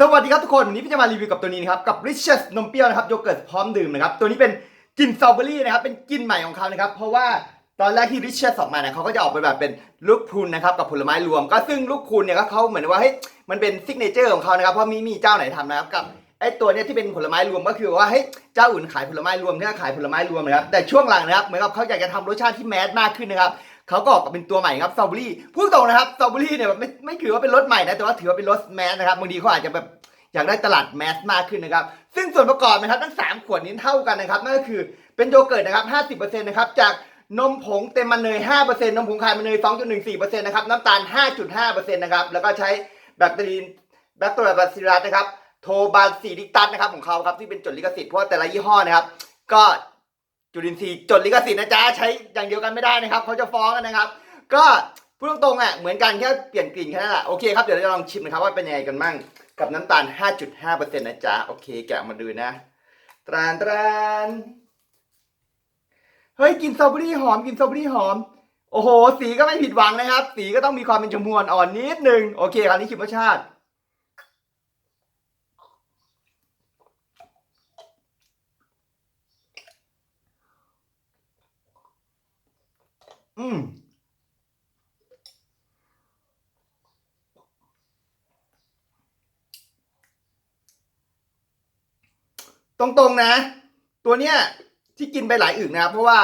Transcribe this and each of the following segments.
สวัสดีครับทุกคน วันนี้พี่จะมารีวิวกับตัวนี้นะครับ กับ Riches นมเปรี้ยวนะครับโยเกิร์ตพร้อมดื่มนะครับ ตัวนี้เป็นกลิ่นสตรอเบอรี่นะครับ เป็นกลิ่นใหม่ของเขานะครับ เพราะว่าตอนแรกที่ Riches ออกมาเนี่ยเขาก็จะออกไปแบบเป็นลูกพรุนนะครับ กับผลไม้รวม ก็ซึ่งลูกพรุนเนี่ยก็เขาเหมือนว่าเฮ้ยมันเป็นซิกเนเจอร์ของเขานะครับ เพราะมีมีเจ้าไหนทำนะครับกับไอ้ตัวเนี้ยที่เป็นผลไม้รวมก็คือว่าเฮ้ยเจ้าอื่นขายผลไม้รวมเนี่ยขายผลไม้รวมนะครับแต่ช่วงหลังนะครับเหมือนกับเขาอยากจะทำรสชาติที่แมสมากขึ้นนะครับ เขาก็ออกมาเป็นตัวใหม่ครับสตรอเบอรี่พูดตรงนะครับสตรอเบอรี่เนี่ยไม่ไม่ถือว่าเป็นรสใหม่นะแต่ว่าถือว่าเป็นรสแมสนะครับบางทีเขาอาจจะแบบอยากได้ตลาดแมสมากขึ้นนะครับ ซึ่งส่วนประกอบนะครับทั้ง 3 ขวดนี้เท่ากันนะครับนั่นก็คือเป็นโยเกิร์ตนะครับ50%นะครับจากนมผงเต็มมันเนย 5%นมผงคายมันเนย 2.14%นะครับน้ำตาล 5.5%นะครับแล้วก็ใช้แบคทีรีนแบคทีเรียบาซิลัสนะครับโทบาซิลิกตัสนะครับของเขาครับที่เป็นจดลิขสิทธิ์เพราะแต่ละยี่ห้อนะครับก็ จุลินทรีย์จดลิขสิทธิ์นะจ๊ะใช้อย่างเดียวกันไม่ได้นะครับเขาจะฟ้องกันนะครับ ก็พูดตรงๆอะเหมือนกันแค่เปลี่ยนกลิ่นแค่นั้นแหละโอเคครับเดี๋ยวเราจะลองชิมนะครับว่าเป็นยังไงกันบ้างกับน้ำตาล 5.5%นะจ๊ะโอเคแกะมาดูนะตรานตรานเฮ้ยกลินสตรอเบอรี่หอมกลินสตรอเบอรี่หอม โอ้โห สีก็ไม่ผิดหวังนะครับ สีก็ต้องมีความเป็นชมพูอ่อนนิดนึงโอเคคราวนี้ชิมรสชาติ อืมตรงๆนะ ตัวเนี้ย ที่กินไปหลายอึกนะครับเพราะว่า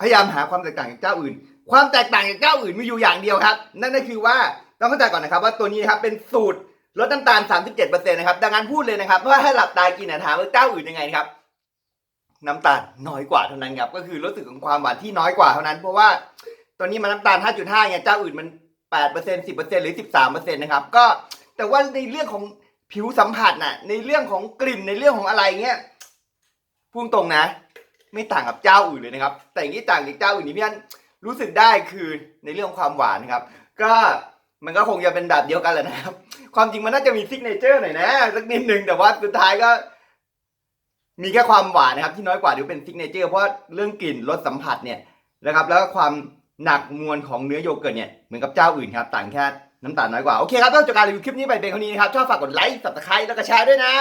พยายามหาความแตกต่างจากเจ้าอื่น ความแตกต่างจากเจ้าอื่นมีอยู่อย่างเดียวครับ นั่นก็คือว่าต้องเข้าใจก่อนนะครับ ว่าตัวนี้ครับเป็นสูตรลดน้ำตาล 37%นะครับ ดังนั้นพูดเลยนะครับว่าให้หลับตากินนะถามว่าเจ้าอื่นยังไงครับ น้ำตาลน้อยกว่าเท่านั้นครับก็คือรู้สึกของความหวานที่น้อยกว่าเท่านั้น เพราะว่าตัวนี้มันน้ำตาล 5.5ไงเจ้าอื่นมัน8% 10%หรือ 13%นะครับก็แต่ว่าในเรื่องของผิวสัมผัสน่ะในเรื่องของกลิ่นในเรื่องของอะไรเงี้ยพูดตรงนะ ไม่ต่างกับเจ้าอื่นเลยนะครับ แต่อย่างนี้ต่างจากเจ้าอื่นที่พี่อันรู้สึกได้คือในเรื่องของความหวานนะครับ ก็มันก็คงจะเป็นแบบเดียวกันแหละนะครับ ความจริงมันน่าจะมีซิกเนเจอร์หน่อยนะสักนิดนึงแต่ว่าสุดท้ายก็ มีแค่ความหวานนะครับที่น้อยกว่าหรือเป็นซิกเนเจอร์เพราะเรื่องกลิ่นรสสัมผัสเนี่ยนะครับแล้วก็ความหนักมวลของเนื้อโยเกิร์ตเนี่ยเหมือนกับเจ้าอื่นครับต่างแค่น้ำตาลน้อยกว่า โอเคครับต้องจบการรีวิวคลิปนี้ไปเป็นเท่านี้นะครับชอบฝากกดไลค์ซับสไครต์แล้วก็แชร์ด้วยนะ